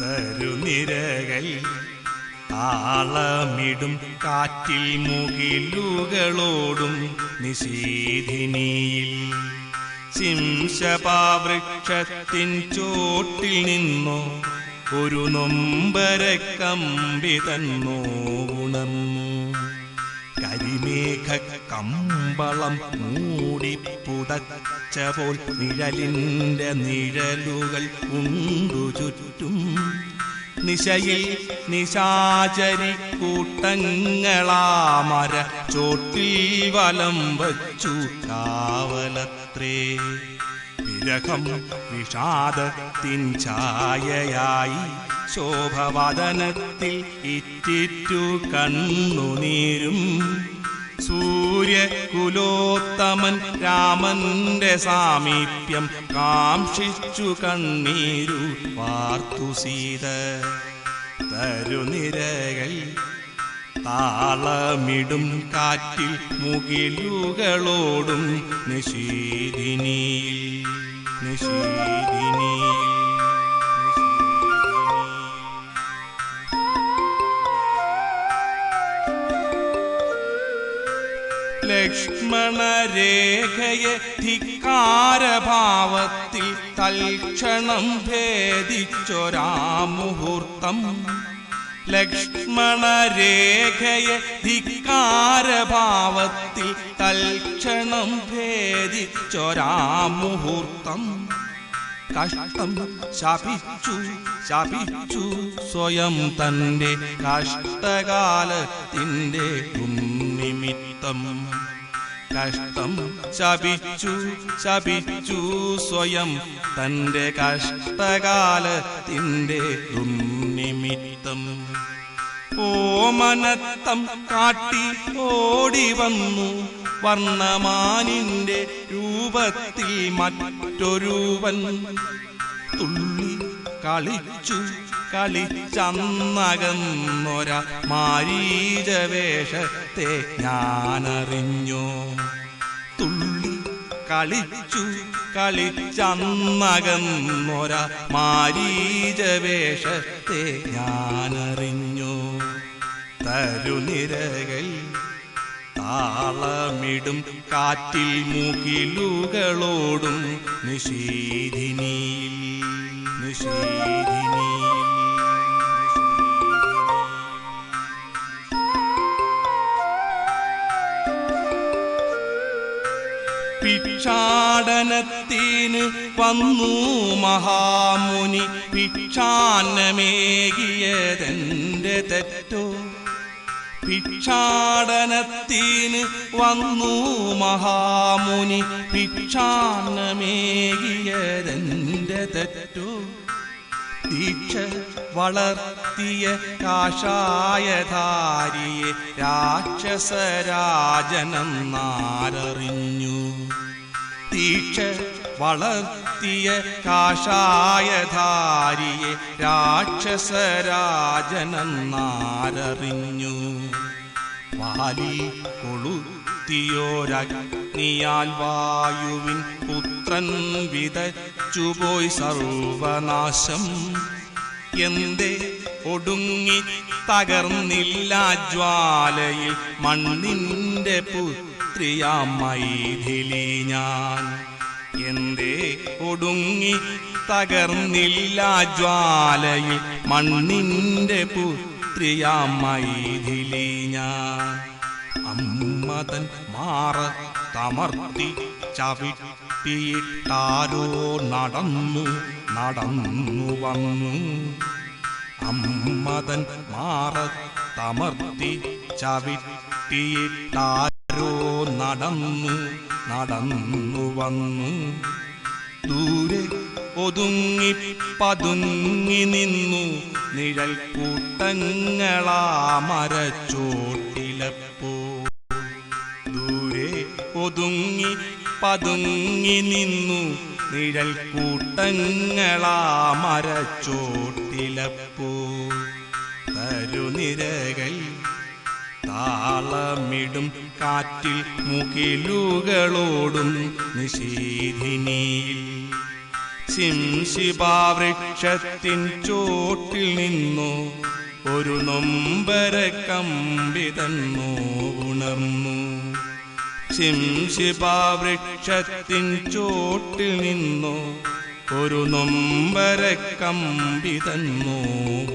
തരുനിരകൾ. താളമിടും കാറ്റിൽ മുകിലുകളോടും നിശീധിനിയിൽ ശിംശപാവൃക്ഷത്തിൻ ചോട്ടിൽ നിന്നോ ഒരു നൊമ്പര കമ്പി തന്നോ ഉണർന്നു. കരിമേഘ കമ്പളം മൂടിപ്പുതച്ച പോൽ നിഴലിന്റെ നിഴലുകൾ ഉണ്ടു ചുറ്റും. നിശയിൽ നിശാചരി കൂട്ടങ്ങളാമര ചോട്ടിൽ വലം വച്ചു കാവലത്രേ വിരഹം വിഷാദത്തിൻ ഛായയായി ശോഭവദനത്തിൽ ഇറ്റിറ്റു കണ്ണുനീരും. സൂര്യകുലോത്തമൻ രാമന്റെ സാമീപ്യം കാംക്ഷിച്ചു കണ്ണീരു പാർത്തു സീത. തരുനിരകൾ താളമിടും കാറ്റിൽ മുകിലുകളോടും. നിശീദിനിയിൽ നിശീദിനിയിൽ ലക്ഷ്മണരേഖയെ ധിക്കാരഭാവത്തിൽ തൽക്ഷണം ഭേദിച്ചൊരാമുഹൂർത്തം. ലക്ഷ്മണരേഖയെ ധിക്കാരഭാവത്തിൽ തൽക്ഷണം ഭേദിച്ചൊരാമുഹൂർത്തം. കഷ്ടം ശാപിച്ചു ശാപിച്ചു സ്വയം തന്റെ കഷ്ടകാലത്തിന്റെ നിമിത്തം കഷ്ടം ശപിച്ചു ശപിച്ചു സ്വയം. തന്റെ കഷ്ടകാലത്തിന്റെ നിമിത്തം ഓമനത്തം കാട്ടി ഓടി വന്നു. വർണമാനിന്റെ രൂപത്തിൽ മറ്റൊരുവൻ. തുള്ളി കളിച്ചു കളിച്ചന്നകന്നൊര മാരീജവേഷത്തെ ഞാനറിഞ്ഞു. തുള്ളി കളിച്ചു കളിച്ചന്നകന്നൊര മാരീജവേഷത്തെ ഞാനറിഞ്ഞു. തരുനിരകൾ താളമിടും കാറ്റിൽ മുകിലുകളോടും നിശീധിനിയിൽ നിശീധിനിയിൽ ഭിക്ഷാടനത്തിന് വന്നു മഹാമുനി ഭിക്ഷാന്നമേകിയതെന്റെ തെറ്റോ? ഭിക്ഷാടനത്തിന് വന്നു മഹാമുനി ഭിക്ഷാന്നമേകിയതെന്റെ തെറ്റോ? ദീക്ഷ വളർത്തിയ കാഷായധാരിയെ രാക്ഷസരാജനം നാരറിഞ്ഞു. തീക്ഷ വളർത്തിയ കാഷായധാരിയെ രാക്ഷസരാജനം നാരറിഞ്ഞു. വാലി കൊളുത്തിയോരഗ്നിയാൽ വായുവിൻ പുത്രൻ വിതച്ചുപോയി സർവനാശം എന്തേ? ഒടുങ്ങി തകർന്നില്ല ജ്വാലയിൽ മണ്ണിന്റെ പുത്രിയാമൈഥിലി ഞാൻ. എന്തേ? ഒടുങ്ങി തകർന്നില്ല ജ്വാലയിൽ മണ്ണിന്റെ പുത്രിയാമൈഥിലി ഞാൻ. അമ്മതൻ മാറ തമർത്തി ചവിട്ടിയിട്ടാരോ നടന്നു നടന്നു വന്നു അമ്മതൻ മാറ തമർത്തി ചവിട്ടിയിട്ടാരോ നടന്നു നടന്നു വന്നു ദൂരെ ഒതുങ്ങി പതുങ്ങി നിന്നു നിഴൽ കൂട്ടങ്ങളാ മരച്ചോട്ടിലപ്പോ. ദൂരെ ഒതുങ്ങി പതുങ്ങി നിന്നു നിഴൽ കൂട്ടങ്ങളാ മരച്ചോട്ടിലപ്പോ തരുനിരകൾ താളമിടും കാറ്റിൽ മുകിലുകളോടും നിശീധിനിയിൽ ശിംശിപാവൃക്ഷത്തിൻ ചോട്ടിൽ നിന്നു ഒരു നൊമ്പര കമ്പിതന്നോ ഉണർന്നു. ശിംശിപാവൃക്ഷത്തിൻ ചോട്ടിൽ നിന്നു ഒരു നൊമ്പര കമ്പിതന്നോ ഉണർന്നു